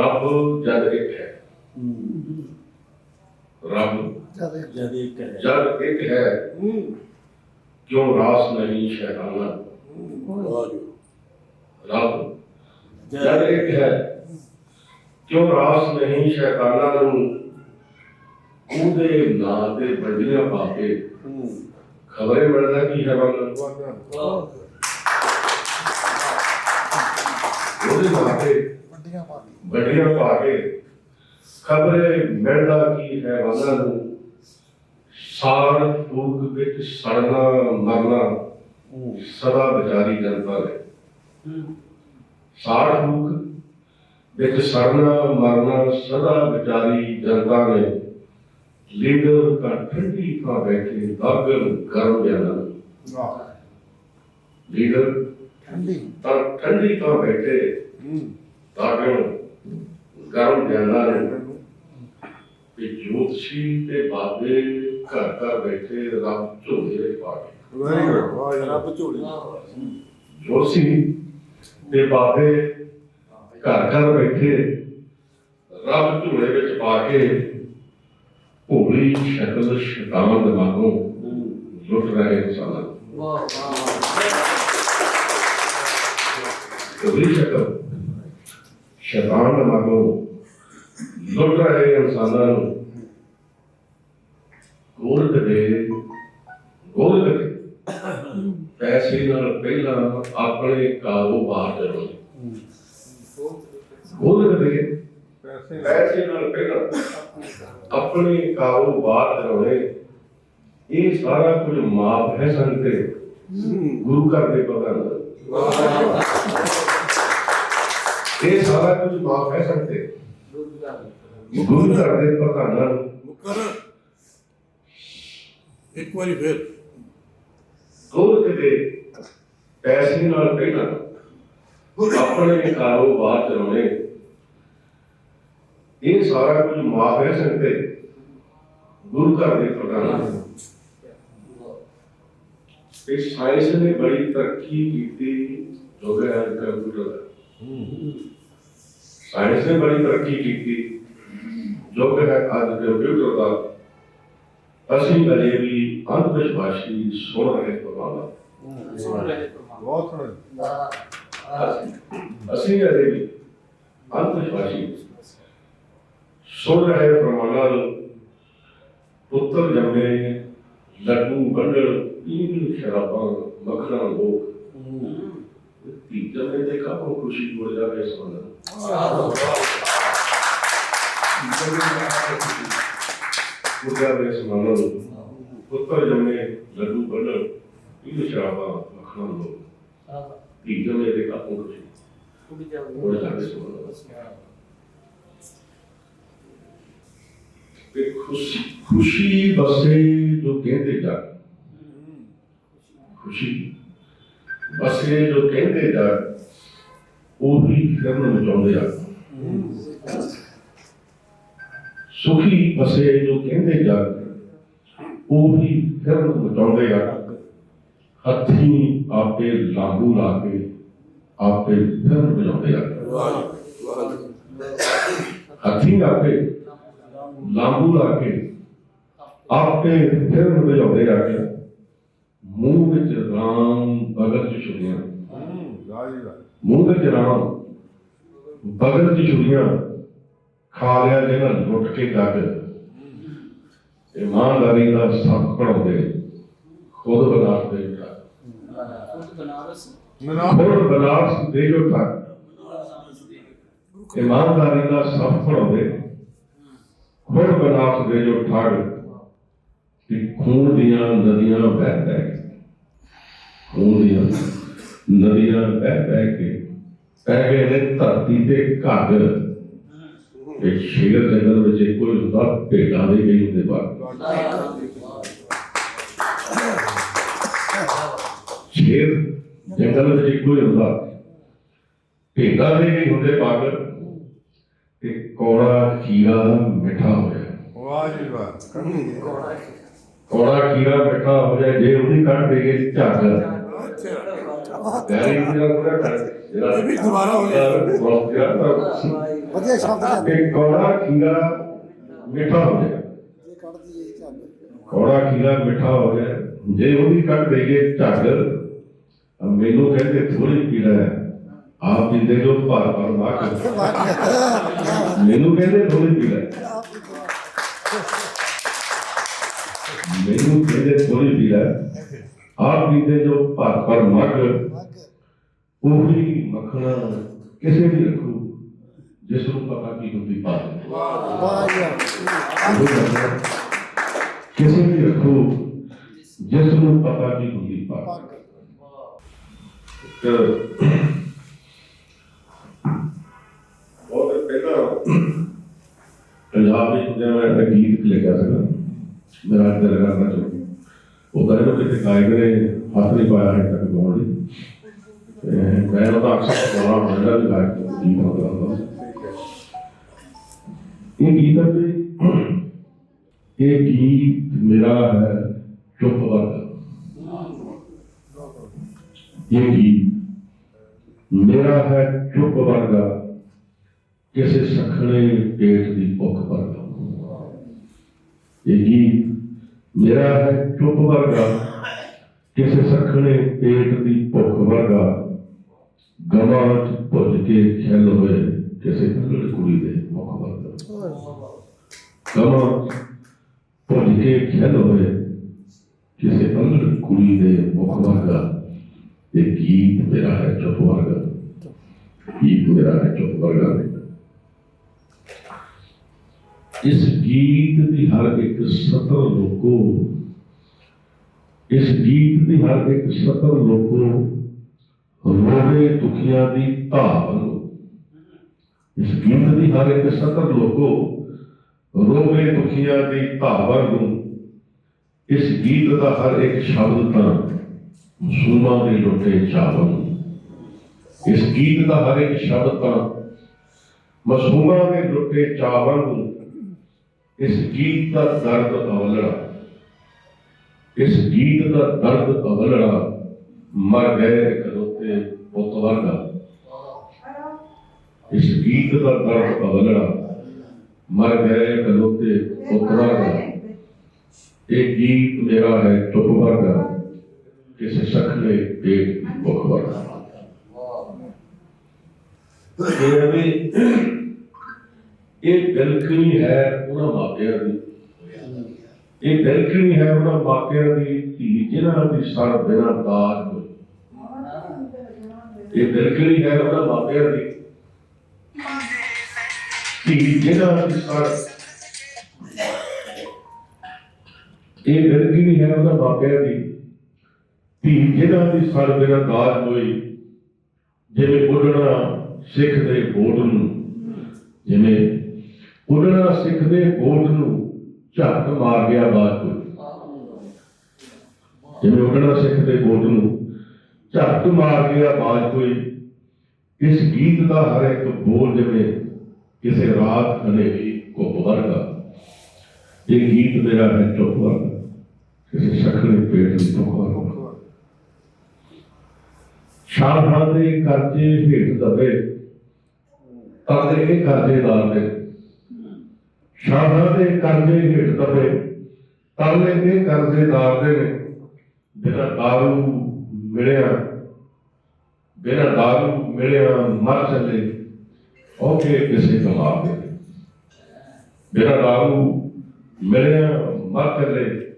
ਰੱਬ ਜਦ ਇੱਕ ਹੈ। ਰੱਬ ਜਦ ਇੱਕ ਹੈ। ਜਦ ਇੱਕ ਹੈ। ਕਿਉਂ ਰਾਸ ਨਹੀਂ ਸ਼ੈਤਾਨਾਂ ਰੱਬ ਜਦ ਇੱਕ ਹੈ ਕਿਉਂ ਰਾਸ ਨਹੀਂ ਸ਼ੈਤਾਨਾਂ ਨੂੰ? ਉਹਦੇ ਨਾਂ ਤੇ ਵੱਡੀਆਂ ਪਾ ਕੇ ਖਬਰੇ ਮਿਲਦਾ ਕੀ ਹੈ ਬੰਦ ਉਹਦੇ ਨਾਂ ਤੇ ਠੰਡੀਆਂ ਪਾਣੀ ਗੱਡੀਆਂ ਪਾ ਕੇ ਖਬਰੇ ਮਿਲਦਾ ਕੀ ਹੈ ਵਜ਼ਨ ਨੂੰ? ਸਾਰ ਦੁੱਖ ਵਿੱਚ ਸੜਨਾ ਮਰਨਾ ਸਦਾ ਵਿਚਾਰੀ ਜਨਤਾ ਨੇ ਸਾਰ ਦੁੱਖ ਵਿੱਚ ਸੜਨਾ ਮਰਨਾ ਸਦਾ ਵਿਚਾਰੀ ਜਨਤਾ ਨੇ ਲੀਡਰ ਕਾ ਠੰਡੀ ਥਾਂ ਬੈਠੇ ਦਾਗਲ ਗਰਮ ਜਾਣਾ ਲੀਡਰ ਠੰਡੀ। ਤਾਂ ਠੰਡੀ ਥਾਂ ਬੈਠੇ। ਦਾਗਲ ਗਰਮ ਜਾਨਾ ਨੇ। ਕਿ ਜੋਤਸ਼ੀ ਤੇ ਬਾਬੇ ਘਰ ਘਰ ਬੈਠੇ ਰੱਬ ਝੋਲੇ ਪਾ ਕੇ। ਰੱਬ ਝੋਲੇ ਜੋਤਸ਼ੀ ਤੇ ਬਾਬੇ ਘਰ ਘਰ ਬੈਠੇ ਰੱਬ ਝੋਲੇ ਵਿੱਚ ਪਾ ਕੇ ਭੋਲੀ ਸ਼ਕਲ ਸ਼ੈਤਾਨ ਦਿਮਾਗੋਂ ਲੁੱਟ ਰਹੇ ਇਨਸਾਨਾਂ ਨੂੰ। ਭੋਲੀ ਸ਼ਕਲ। ਸ਼ੈਤਾਨ ਦਿਮਾਗੋਂ ਲੁੱਟ ਰਹੇ ਇਨਸਾਨਾਂ ਨੂੰ। ਗੋਲਕ ਦੇ ਗੋਲਕ ਦੇ। ਪੈਸੇ ਨਾਲ ਪਹਿਲਾਂ ਆਪਣੇ ਕਾਰੋਬਾਰ ਕਰੋ ਗੋਲਕ ਦੇ, ਪੈਸੇ ਨਾਲ ਪਹਿਲਾਂ ਆਪਣੇ ਕਾਰੋਬਾਰ ਕਰਾਉਣੇ ਇਹ ਸਾਰਾ ਕੁਝ ਮਾਫ਼ ਹੈ ਸੰਤੇ ਗੁਰੂ ਘਰ ਦੇ ਪਤਾ ਪ੍ਰਧਾਨ ਇਹ ਸਾਰਾ ਕੁਝ ਮਾਪ ਹੈ ਸੰਤੇ ਗੁਰੂ ਘਰ ਦੇ ਪ੍ਰਧਾਨਾਂ ਨੂੰ। ਮੁਕਰ। ਇੱਕ ਵਾਰੀ ਫਿਰ। ਗੋਲਕ ਦੇ ਪੈਸੇ ਨਾਲ ਪਹਿਲਾਂ ਆਪਣੇ ਕਾਰੋਬਾਰ ਚਲਾਉਣੇ। ਇਹ ਸਾਰਾ ਕੁਝ ਮਾਫ ਹੈ ਸੰਤੇ ਗੁਰੂ ਘਰ ਦੇ ਪ੍ਰਧਾਨਾਂ ਨੂੰ। ਇਹ ਸਾਇੰਸ ਨੇ ਬੜੀ ਤਰੱਕੀ ਕੀਤੀ। ਜੋ ਹੈ ਕੰਪਿਊਟਰ ਦਾ ਸਾਇੰਸ ਨੇ ਬੜੀ ਤਰੱਕੀ ਕੀਤੀ। ਜੋ ਹੈ ਅੱਜ ਕੰਪਿਊਟਰ ਦਾ। ਅਸੀਂ ਅਜੇ ਵੀ ਅੰਧ ਵਿਸ਼ਵਾਸੀ ਸੁਣ ਰਹੇ ਪ੍ਰਭਾਵਾਂ ਬਹੁਤ ਅਸੀਂ ਅਜੇ ਵੀ ਅੰਧ ਵਿਸ਼ਵਾਸੀ ਸੁਣ ਰਹੇ ਪ੍ਰਮਾਣਾਂ ਨੂੰ। ਪੁੱਤਰ ਜੰਮੇ ਲੱਡੂ ਬੰਡਲ ਪੀਣ ਸ਼ਰਾਬਾਂ ਮੱਖਣਾ ਲੋਕ। ਧੀ ਜੰਮੇ ਦੇ ਕਾਹੋਂ ਖੁਸ਼ੀ ਹੋ ਜਾਵੇ ਸੋਨਾ ਹੋ ਜਾਵੇ ਸੋਨਾ ਪੁੱਤਰ ਜੰਮੇ ਲੱਡੂ ਬੰਡਲ ਪੀਣ ਸ਼ਰਾਬਾਂ ਮੱਖਣਾ ਲੋਕ ਧੀ ਜੰਮੇ ਦੇ ਕਾਹੋਂ ਖੁਸ਼ੀ ਹੋ ਜਾਵੇ ਸੋਨਾ ਤੇ ਖੁਸ਼ੀ ਖੁਸ਼ੀ ਬਸੇ ਜੋ ਕਹਿੰਦੇ ਜਾ ਖੁਸ਼ੀ ਬਸੇ ਜੋ ਕਹਿੰਦੇ ਜਾ ਉਹੀ ਫਿਰਨ ਮਚਾਉਂਦੇ ਆ। ਸੁਖੀ ਬਸੇ ਜੋ ਕਹਿੰਦੇ ਜਾ ਉਹੀ ਫਿਰਨ ਮਚਾਉਂਦੇ ਆ। ਹੱਥੀ ਆਪੇ ਲਾਗੂ ਲਾ ਕੇ ਆਪੇ ਫਿਰਨ ਵਜਾਉਂਦੇ ਆ। ਹੱਥੀ ਆਪੇ ਲਾਂਬੂ ਲਾ ਕੇ ਆਪੇ ਫਿਰ ਵਜਾਉਂਦੇ ਆ। ਕੇ ਮੂੰਹ ਵਿੱਚ ਰਾਮ ਬਗਲ ਚ ਛੁਰੀਆਂ। ਮੂੰਹ ਵਿੱਚ ਰਾਮ ਬਗਲ ਚ ਛੁਰੀਆਂ ਖਾ ਲਿਆ ਜਿਹਨਾਂ ਲੁੱਟ ਕੇ ਗੱਗ ਇਮਾਨਦਾਰੀ ਦਾ ਸੱਪ ਪੜਾਉਂਦੇ ਖੁਦ ਬਨਾਸ ਦੇ ਉਠਾ ਖੁਦ ਬਨਾਸ ਦੇ ਉਠਾ ਇਮਾਨਦਾਰੀ ਦਾ ਸੱਪ ਪੜਾਉਂਦੇ ਖੁਦ ਬਨਾਸ ਦੇ ਜੋ ਠਾੜ ਕਿ ਖੂਨ ਦੀਆਂ ਨਦੀਆਂ ਵਹਿ ਵਹਿ ਕੇ ਖੂਨ ਦੀਆਂ ਨਦੀਆਂ ਵਹਿ ਵਹਿ ਕੇ ਪੈ ਗਏ ਨੇ ਧਰਤੀ ਤੇ ਘੱਗ। ਇਹ ਸ਼ੇਰ ਜੰਗਲ ਵਿੱਚ ਇੱਕੋ ਹੀ ਹੁੰਦਾ ਭੇਡਾਂ ਦੇ ਗਈ ਹੁੰਦੇ ਬਾਹਰ। ਸ਼ੇਰ ਜੰਗਲ ਵਿੱਚ ਇੱਕੋ ਹੀ ਹੁੰਦਾ ਭੇਡਾਂ ਦੇ ਗਈ ਹੁੰਦੇ ਬਾਗ ਤੇ ਕੌੜਾ ਖੀਰਾ ਮਿੱਠਾ ਹੋ ਜਾਏ ਵਾਹ ਜੀ ਵਾਹ। ਕੌੜਾ ਖੀਰਾ ਮਿੱਠਾ ਹੋ ਜਾਏ ਜੇ ਉਹਦੀ ਕੱਢ ਦੇਗੇ ਝੱਗ ਅੱਛਾ। ਗੈਰੀ ਜਿਹੜਾ ਪੂਰਾ ਕਰ ਜਿਹੜਾ ਵੀ ਦੁਬਾਰਾ ਹੋ ਜਾਏ। ਵਧੀਆ ਸ਼ਬਦ ਨੇ ਕਿ ਕੌੜਾ ਖੀਰਾ ਮਿੱਠਾ ਹੋ ਗਿਆ ਜੇ ਕੱਢਦੀ ਇਹ ਚੱਲ ਕੌੜਾ ਖੀਰਾ ਮਿੱਠਾ ਹੋ ਗਿਆ ਜੇ ਉਹਦੀ ਕੱਢ ਦੇਈਏ ਝੱਗ ਮੈਨੂੰ ਕਹਿੰਦੇ ਥੋੜੀ ਪੀੜਾ ਹੈ। ਆਪ ਜਿੰਦੇ ਜੋ ਭਾਰ ਪਰ ਮਾਰ ਮੈਨੂੰ ਕਹਿੰਦੇ ਥੋੜੀ ਪੀੜਾ ਹੈ। ਮੈਨੂੰ ਕਹਿੰਦੇ ਥੋੜੀ ਪੀੜਾ ਹੈ ਆਪ ਜਿੰਦੇ ਜੋ ਭਾਰ ਪਰ ਮੱਗ ਉਹੀ ਮੱਖਣਾ ਕਿਸੇ ਵੀ ਰੱਖੂ ਜਿਸ ਨੂੰ ਪਤਾ ਕੀ ਹੁੰਦੀ ਪਾ ਦੇ। ਵਾਹ ਯਾਰ ਕਿਸੇ ਵੀ ਰੱਖੋ ਜਿਸ ਨੂੰ ਪਤਾ ਕੀ ਹੁੰਦੀ ਪਾ ਪੱਗ ਬਹੁਤ ਪਹਿਲਾਂ ਪੰਜਾਬ ਵਿੱਚ ਹੁੰਦਿਆਂ ਮੈਂ ਇੱਕ ਗੀਤ ਲਿਖਿਆ ਸੀਗਾ ਮੇਰਾ ਅੱਜ ਦਿਲ ਕਰਦਾ ਚੋ ਉਹ ਤਾਂ ਇਹਨੂੰ ਕਿਸੇ ਗਾਇਕ ਨੇ ਹੱਥ ਨਹੀਂ ਪਾਇਆ ਹੈ ਤੱਕ ਗਾਉਣ ਲਈ। ਮੈਂ ਉਹਦਾ ਅਕਸਰ ਗਾਉਣਾ ਹੁੰਦਾ ਵੀ ਗਾਇਕ ਗੀਤ ਹੁੰਦਾ ਹੁੰਦਾ। ਇਹ ਗੀਤ ਹੈ ਇਹ ਗੀਤ ਮੇਰਾ ਹੈ ਚੁੱਪ ਵਰਗਾ। ਇਹ ਗੀਤ ਮੇਰਾ ਹੈ ਚੁੱਪ ਵਰਗਾ, ਕਿਸੇ ਸਖਣੇ ਪੇਟ ਦੀ ਭੁੱਖ ਵਰਗਾ। ਇਹ ਗੀਤ ਮੇਰਾ ਹੈ ਚੁੱਪ ਵਰਗਾ, ਕਿਸੇ ਸਖਣੇ ਪੇਟ ਦੀ ਭੁੱਖ ਵਰਗਾ। ਗਵਾਂ ਭੁੱਜ ਕੇ ਖਿਲ ਹੋਏ, ਕਿਸੇ ਭੁੱਲ ਕੁੜੀ ਦੇ ਭੁੱਖ ਵਰਗਾ। ਗਵਾਂ ਭੁੱਜ ਕੇ ਖਿਲ ਹੋਏ, ਕਿਸੇ ਭੁੱਲ ਕੁੜੀ ਦੇ ਭੁੱਖ ਵਰਗਾ। ਇਹ ਗੀਤ ਮੇਰਾ ਹੈ ਚੁੱਪ ਵਰਗਾ। ਗੀਤ ਮੇਰਾ ਹੈ ਚੁੱਪ ਵਰਗਾ। ਇਸ ਗੀਤ ਦੀ ਹਰ ਇੱਕ ਸਤਰ ਲੋਕੋ, ਇਸ ਗੀਤ ਦੀ ਹਰ ਇੱਕ ਸਤਰ ਲੋਕੋ ਰੋਵੇ ਦੁਖੀਆਂ ਦੀ ਧਾਵ ਇਸ ਗੀਤ ਦੀ ਹਰ ਇੱਕ ਸਤਰ ਲੋਕੋ ਰੋਵੇ ਦੁਖੀਆਂ ਦੀ ਧਾਵਰ ਨੂੰ ਇਸ ਗੀਤ ਦਾ ਹਰ ਇੱਕ ਸ਼ਬਦ ਤਾਂ ਮਸੂਮਾਂ ਦੇ ਲੁੱਟੇ ਚਾਵਲ ਨੂੰ ਇਸ ਗੀਤ ਦਾ ਹਰ ਇੱਕ ਸ਼ਬਦ ਤਾਂ ਮਸੂਮਾਂ ਦੇ ਲੁੱਟੇ ਚਾਵਲ ਨੂੰ ਇਸ ਗੀਤ ਦਾ ਦਰਦ ਅਵਲੜਾ ਇਸ ਗੀਤ ਦਾ ਦਰਦ ਅਵਲੜਾ ਮਰ ਗਏ ਖਲੋਤੇ ਪੁੱਤ ਵਰਗਾ ਇਸ ਗੀਤ ਦਾ ਦਰਦ ਅਵਲੜਾ ਮਰ ਗਏ ਖਲੋਤੇ ਪੁੱਤ ਵਰਗਾ ਇਹ ਗੀਤ ਮੇਰਾ ਹੈ ਚੁੱਪ ਵਰਗਾ ਕਿਸੇ ਸਖਲੇ ਪੇਟ ਦੀ ਭੁੱਖ ਵਰਗਾ ਇਹ ਵੀ ਬਿਲਕੁਲ ਹੈ ਉਹਨਾਂ ਮਾਪਿਆਂ ਦੀ। ਇਹ ਬਿਲਕੁਲ ਹੈ ਉਹਨਾਂ ਮਾਪਿਆਂ ਦੀ ਧੀ ਜਿਹਨਾਂ ਦੀ ਸਰ ਬਿਨਾਂ ਦਾਜ ਹੋਈ। ਇਹ ਬਿਲਕੁਲ ਹੈ ਉਹਨਾਂ ਮਾਪਿਆਂ ਦੀ ਧੀ, ਜਿਨ੍ਹਾਂ ਦੀ ਸਰ ਇਹ ਬਿਲਕੁਲ ਹੈ ਉਹਨਾਂ ਮਾਪਿਆਂ ਦੀ ਧੀ ਜਿਹਨਾਂ ਦੀ ਸਰ ਬਿਨਾਂ ਤਾਜ ਹੋਈ। ਜਿਵੇਂ ਬੁੱਢਣਾ ਸਿੱਖ ਦੇ ਬੋਟ ਨੂੰ, ਜਿਵੇਂ ਉੱਡਣਾ ਸਿੱਖਦੇ ਬੋਟ ਨੂੰ, ਝੱਟ ਮਾਰ ਗਿਆ ਬਾਤ ਕੋਈ ਜਿਵੇਂ ਉੱਡਣਾ ਸਿੱਖਦੇ ਬੋਟ ਨੂੰ, ਝੱਟ ਮਾਰ ਗਿਆ ਬਾਤ ਕੋਈ ਇਸ ਗੀਤ ਦਾ ਹਰ ਇੱਕ ਬੋਲ ਜਿਵੇਂ ਕਿਸੇ ਰਾਤ ਹਨੇਰੀ ਘੁੱਪ ਵਰਗਾ। ਇਹ ਗੀਤ ਮੇਰਾ ਹੈ ਚੁੱਪ ਵਰਗਾ। ਕਿਸੇ ਸਖਣੇ ਪੇਟ ਦੀ ਭੁੱਖ ਵਰਗਾ। ਸ਼ਾਹਾਂ ਦੇ ਕਰਜ਼ੇ ਹੇਠ ਦਵੇ ਤਾਂ ਇਹ ਕਰਜ਼ੇਦਾਰ ਨੇ ਸ਼ਾਹਾਂ ਦੇ ਕਰਜ਼ੇ ਹੇਠ ਦਵੇ ਤਾਂ ਇਹ ਕਰਜ਼ੇਦਾਰ ਦੇ ਨੇ, ਬਿਨਾਂ ਦਾਰੂ ਮਿਲਿਆ, ਬਿਨਾਂ ਦਾਰੂ ਮਿਲਿਆ ਮਰ ਚੱਲੇ ਓਕੇ ਕਿਸੇ ਕਮਾਲ ਦੇ। ਬਿਨਾਂ ਦਾਰੂ ਮਿਲਿਆ ਮਰ ਚੱਲੇ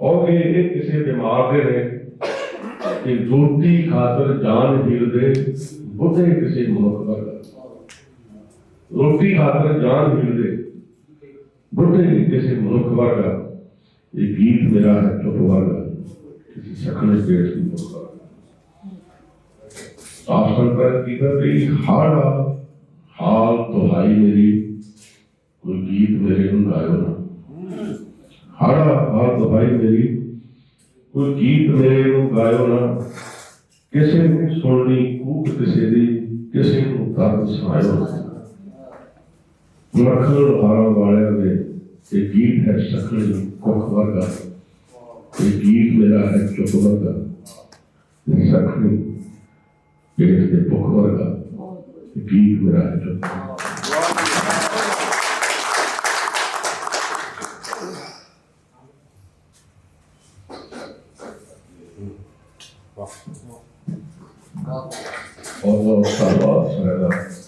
ਓਕੇ ਇਹ ਕਿਸੇ ਬਿਮਾਰ ਦੇ ਨੇ ਕਿ ਰੋਟੀ ਖਾਤਰ ਜਾਨ ਹੀਰਦੇ ਬੁੱਢੇ ਕਿਸੇ ਮਨੁੱਖ ਵਰਗਾ। ਰੋਟੀ ਖਾਤਰ ਜਾਨ ਹੀਰਦੇ ਬੁੱਢੇ ਕਿਸੇ ਮਨੁੱਖ ਵਰਗਾ ਇਹ ਗੀਤ ਮੇਰਾ ਹੈ, ਚੁੱਪ ਵਰਗਾ ਕਿਸੇ ਸਖਣੇ ਪੇਟ ਦੀ ਮਨੁੱਖ ਵਰਗਾ ਸਾਫ਼ ਸੰਕਰ ਵੀ ਹਾੜਾ ਹਾਲ ਤੁਹਾਈ ਮੇਰੀ, ਕੋਈ ਗੀਤ ਮੇਰੇ ਨੂੰ ਗਾਇਓ ਨਾ। ਹਾੜਾ ਹਾਲ ਤੁਹਾਈ ਮੇਰੀ, ਕੋਈ ਗੀਤ ਮੇਰੇ ਨੂੰ ਗਾਇਓ ਨਾ। ਕਿਸੇ ਨੂੰ ਸੁਣਨੀ, ਕੂਕ ਕਿਸੇ ਦੀ, ਕਿਸੇ ਨੂੰ ਤਰਦ ਸੁਣਾਇਓ। ਨਾ ਮੱਖਣ ਹਾਰਾਂ ਵਾਲਿਆਂ ਦੇ ਇਹ ਗੀਤ ਹੈ ਸਖਣੀ ਕੁੱਖ ਵਰਗਾ ਇਹ ਗੀਤ ਮੇਰਾ ਹੈ ਚੁੱਪ ਵਰਗਾ ਇਹ ਸਖਣੀ ਪੇਟ ਦੇ ਭੁੱਖ ਵਰਗਾ ਇਹ ਗੀਤ ਮੇਰਾ